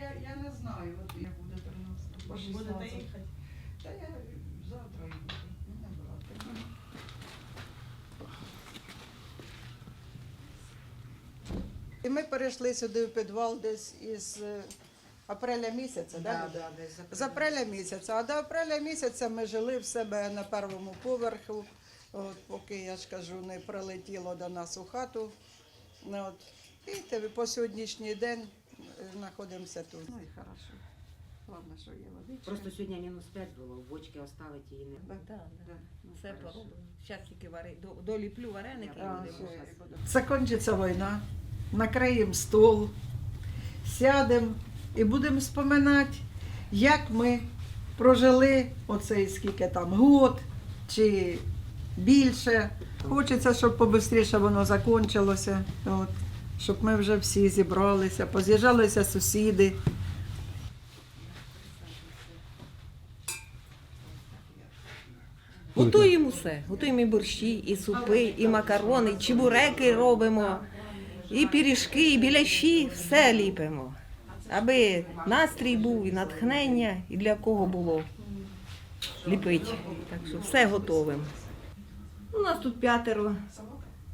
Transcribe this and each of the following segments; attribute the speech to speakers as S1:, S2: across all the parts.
S1: я, я не знаю, от як буде 13 по
S2: Будете їхати?
S1: Та я завтра їду. Мене брати. І ми перейшли сюди в підвал десь із е, апреля місяця, да, Люда?
S2: да, десь
S1: З апреля місяця. А до апреля місяця ми жили в себе на першому поверху, от, поки я ж кажу, не прилетіло до нас у хату. Ну, от. І те- по сьогоднішній день знаходимося тут. Ну і хорошо. Ладно, що є водичка.
S3: Просто сьогодні мінус 5 було, в бочки оставити її не.
S1: Да?
S4: Да, да.
S1: Да. Ну,
S4: Все
S1: хорошо.
S4: пороблено. Зараз тільки вари... до- доліплю вареники і будемо.
S3: щас.
S1: Закінчиться війна, накриємо стол, сядемо і будемо споминати, як ми прожили оцей скільки там год чи більше. Хочеться, щоб побистріше воно закінчилося, от, щоб ми вже всі зібралися, поз'їжджалися сусіди.
S4: Готуємо все. Готуємо і борщі, і супи, і макарони, і чебуреки робимо, і пиріжки, і біляші, все ліпимо. Аби настрій був, і натхнення, і для кого було ліпити. Так що все готовимо. У нас тут п'ятеро.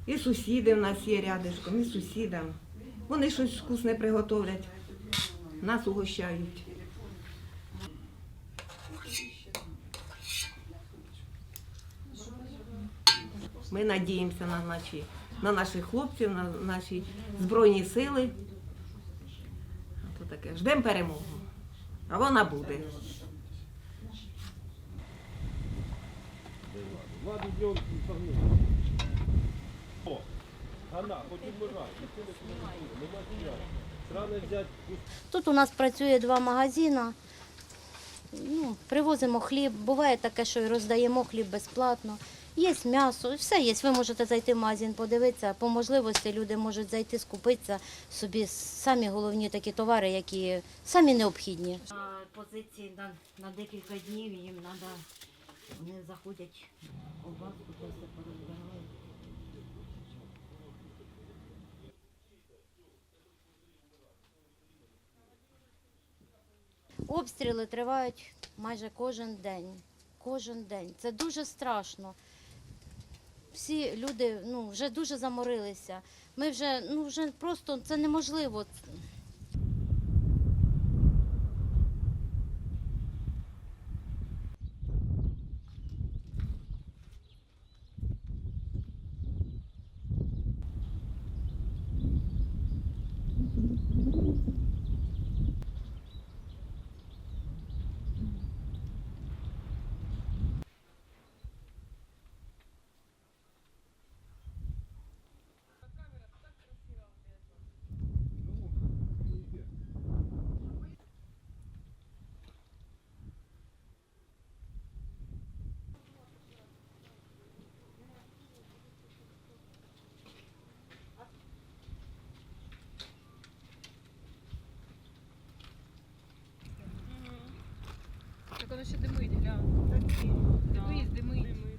S4: І сусіди в нас є рядишком, і сусідам. Вони щось вкусне приготовлять, нас угощають. Ми надіємося на наші, на наших хлопців, на наші збройні сили. Ждемо перемогу. А вона буде.
S5: Погнув. О, коментує, нема ніяк. Рано взяти
S6: Тут у нас працює два магазини. Ну, привозимо хліб. Буває таке, що і роздаємо хліб безплатно. Є м'ясо, все є. Ви можете зайти в магазин, подивитися. По можливості люди можуть зайти, скупитися собі самі головні такі товари, які самі необхідні.
S3: На позиції на, на декілька днів їм треба, вони заходять у банку, то все
S6: Обстріли тривають майже кожен день. Кожен день. Це дуже страшно. Всі люди ну, вже дуже заморилися. Ми вже, ну, вже просто це неможливо.
S7: Воно ще димить, глянь. Димить, димить.